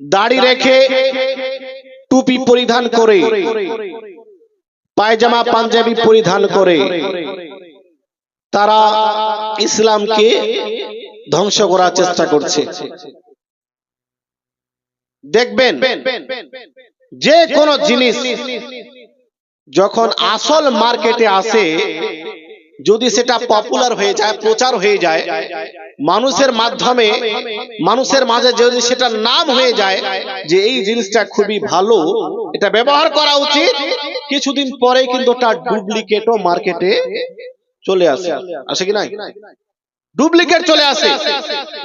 দাড়ি রেখে টুপি পরিধান করে, পায়জামা, পাঞ্জাবি পরিধান করে। তারা ইসলামকে ধ্বংস করার চেষ্টা করছে। দেখবেন, যে কোন জিনিস যখন আসল মার্কেটে আসে, যদি সেটা পপুলার হয়ে যায়, প্রচার হয়ে যায় মানুষের মাধ্যমে, মানুষের মাঝে যদি সেটা নাম হয়ে যায় যে এই জিনিসটা খুবই ভালো, এটা ব্যবহার করা উচিত, কিছুদিন পরে কিন্তু তার ডুপ্লিকেটও মার্কেটে চলে আসে। আসে কি নাই? ডুপ্লিকেট চলে আসে।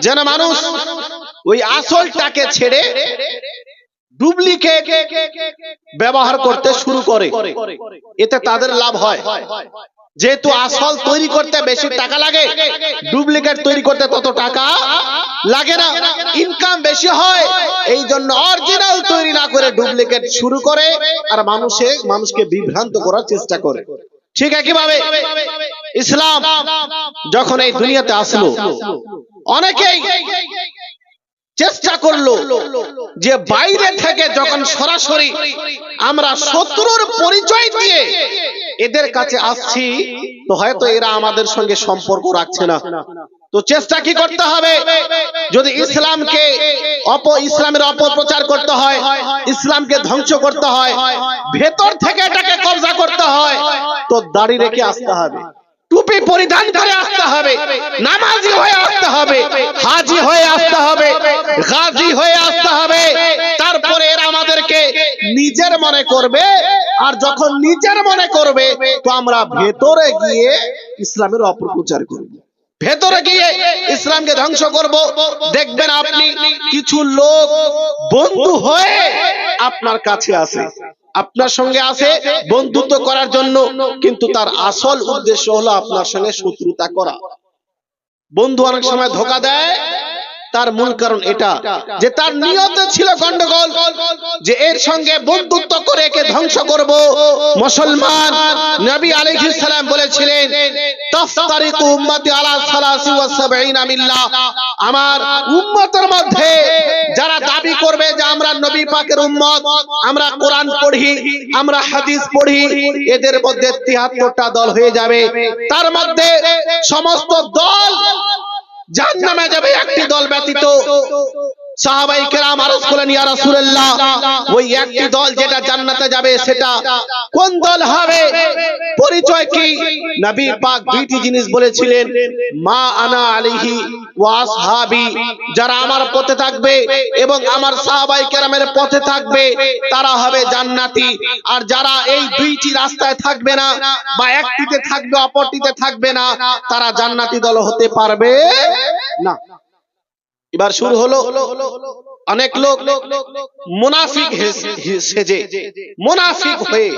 যেন মানুষ ওই আসলটাকে ছেড়ে ডুপ্লিকেট ব্যবহার করতে শুরু করে। এতে তাদের লাভ হয়। যেহেতু আসল তৈরি করতে বেশি টাকা লাগে ডুপ্লিকেট তৈরি করতে তত টাকা লাগে না ইনকাম বেশি হয় এই জন্য অরিজিনাল তৈরি না করে ডুপ্লিকেট শুরু করে আর মানুষে মানুষকে বিভ্রান্ত করার চেষ্টা করে। ঠিক একইভাবে ইসলাম যখন এই দুনিয়াতে আসলো অনেকেই চেষ্টা করল যে বাইরে থেকে যখন সরাসরি আমরা শত্রুর পরিচয় দিয়ে এদের কাছে আসছি, তো হয়তো এরা আমাদের সঙ্গে সম্পর্ক রাখছে না। তো চেষ্টা কি করতে হবে? যদি ইসলামকে অপ ইসলামের অপপ্রচার করতে হয়, ইসলামকে ধ্বংস করতে হয়, ভেতর থেকে এটাকে কবজা করতে হয়, তো দাড়ি রেখে আসতে হবে। টুপি পরিধান করে আসতে হবে, নামাজি হয়ে আসতে হবে, হাজি হয়ে আসতে হবে, গাজী হয়ে আসতে হবে। তারপরে এরা আমাদেরকে নিজের মনে করবে, আর যখন নিজের মনে করবে, তো আমরা ভেতরে গিয়ে ইসলামের অপপ্রচার করব। ভেতরে গিয়ে ইসলামকে ধ্বংস করব। দেখবেন আপনি কিছু লোক বন্ধু হয়ে আপনার কাছে আছে। আপনার সঙ্গে আছে, বন্ধুত্ব করার জন্য, কিন্তু তার আসল উদ্দেশ্য হলো আপনার সঙ্গে শত্রুতা করা। বন্ধু অনেক সময় ধোকা দেয় তার মূল কারণ এটা, যে তার নিয়তে ছিল গন্ডগোল, যে এর সঙ্গে বন্ধুত্ব করে একে ধ্বংস করব। মুসলমান নবী আলাইহিস সালাম বলেছিলেন, তাফতারিকু উম্মতি আলা সালাসি ওয়া সাবঈনা মিল্লাহ। আমার উম্মতের মধ্যে যারা দাবি করবে যে আমরা নবী পাকের উম্মত, আমরা কোরআন পড়ি, আমরা হাদিস পড়ি, এদের মধ্যে 73টা দল হয়ে যাবে। তার মধ্যে সমস্ত দল জাহান্নামে যাবে একটি দল ব্যতীত। সাহাবাই কেরাম আরজ করলেন, ইয়া রাসূলুল্লাহ, ওই একটি দল যেটা জান্নাতে যাবে, সেটা কোন দল হবে? পরিচয় কি? নবী পাক দুইটি জিনিস বলেছিলেন, মা আনা আলাইহি যারা আমার পথে থাকবে এবং আমার সাহাবাই কেরামের পথে থাকবে, তারা হবে জান্নাতি। আর যারা এই দুইটি রাস্তায় থাকবে না বা একটিতে থাকবে, অপরটিতে থাকবে না, তারা জান্নাতি দল হতে পারবে না। এবার শুরু হলো, অনেক লোক মুনাফিক সেজে, মুনাফিক হয়ে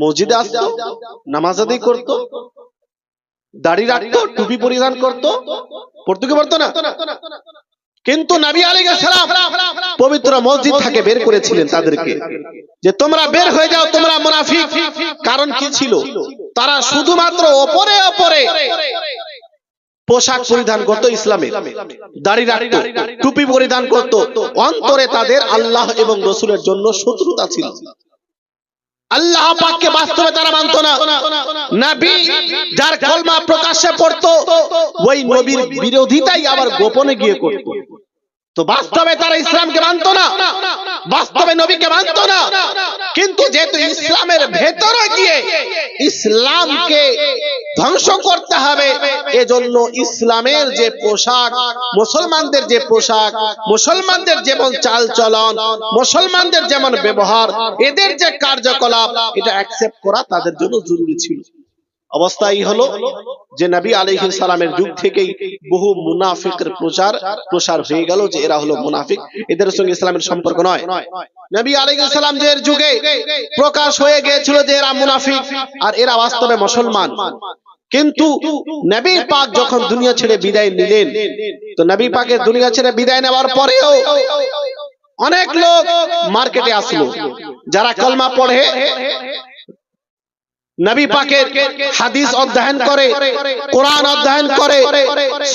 মসজিদে আসতো করতো, দাড়ি রাখতো, টুপি পরিধান করতো পড়তো কি পড়তো না। কিন্তু নবী আলাইহিস সালাম পবিত্র মসজিদ থেকে বের করেছিলেন তাদেরকে। যে তোমরা বের হয়ে যাও, তোমরা মুনাফিক। কারণ কি ছিল? তারা শুধুমাত্র ওপরে ওপরে পোশাক পরিধান করতো ইসলামে দাড়ি রাখতো, টুপি পরিধান করতো। অন্তরে তাদের আল্লাহ এবং রসুলের জন্য শত্রুতা ছিল। আল্লাহ পাককে বাস্তবে তারা মানত না। নবী যার কলমা প্রকাশ্যে পড়তো, ওই নবীর বিরোধিতাই আবার গোপনে গিয়ে করতো। তো বাস্তবে তারা ইসলামকে মানতো না। বাস্তবে নবীকে মানতো না। কিন্তু যেহেতু ইসলামের ভেতরে গিয়ে ইসলামকে ধ্বংস করতে হবে, এজন্য ইসলামের যে পোশাক, মুসলমানদের যে পোশাক, মুসলমানদের যেমন চাল চলন মুসলমানদের যেমন ব্যবহার, এদের যে কার্যকলাপ, এটা অ্যাকসেপ্ট করা তাদের জন্য জরুরি ছিল। অবস্থা এই হলো যে নবী আলাইহিস সালামের যুগ থেকেই বহু মুনাফিকের প্রচার, প্রসার হয়ে গেল যে এরা হলো মুনাফিক। এদের সঙ্গে ইসলামের সম্পর্ক নয়। নবী আলাইহিস সালাম যে যুগে প্রকাশ হয়ে গিয়েছিল যে এরা মুনাফিক আর এরা বাস্তবে মুসলমান। কিন্তু নবী পাক যখন দুনিয়া ছেড়ে বিদায় নিলেন, তো নবী পাকের দুনিয়া ছেড়ে বিদায় নেওয়ার পরেও অনেক লোক মার্কেটে আসলো, যারা কলমা পড়ে নবী পাকের হাদিস অধ্যয়ন করে কোরআন অধ্যয়ন করে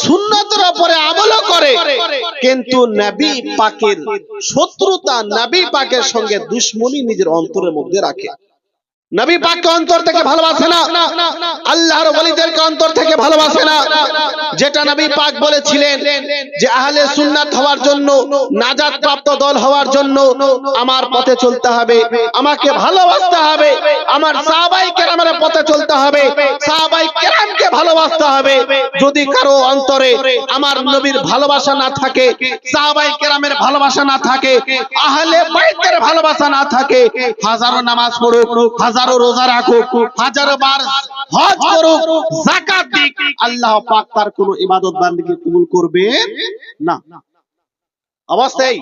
সুন্নতের উপরে আমল করে। কিন্তু নবী পাকের শত্রুতা নবী পাকের সঙ্গে দুশ্মনী নিজের অন্তরের মধ্যে রাখে। নবী পাককে অন্তর থেকে ভালোবাসে না। আল্লাহর ওলিদেরকে অন্তর থেকে ভালোবাসে না। যেটা নবী পাক বলেছিলেন যে আহলে সুন্নাত হওয়ার জন্য নাজাত প্রাপ্ত দল হওয়ার জন্য আমার পথে চলতে হবে, আমাকে ভালোবাসতে হবে, আমার সাহাবাই কেরামের পথে চলতে হবে, সাহাবাই কেরামকে ভালোবাসতে হবে। যদি কারও অন্তরে আমার নবীর ভালোবাসা না থাকে, সাহাবাই কেরামের ভালোবাসা না থাকে, আহলে বাইতের ভালোবাসা না থাকে, হাজারো নামাজ পড়ুক হাজারো রোজা রাখুক, হাজারো বার হজ করুক, যাকাত দিক, আল্লাহ পাক তার কোন ইবাদত বান্দিকে কবুল করবে না। অবস্থায়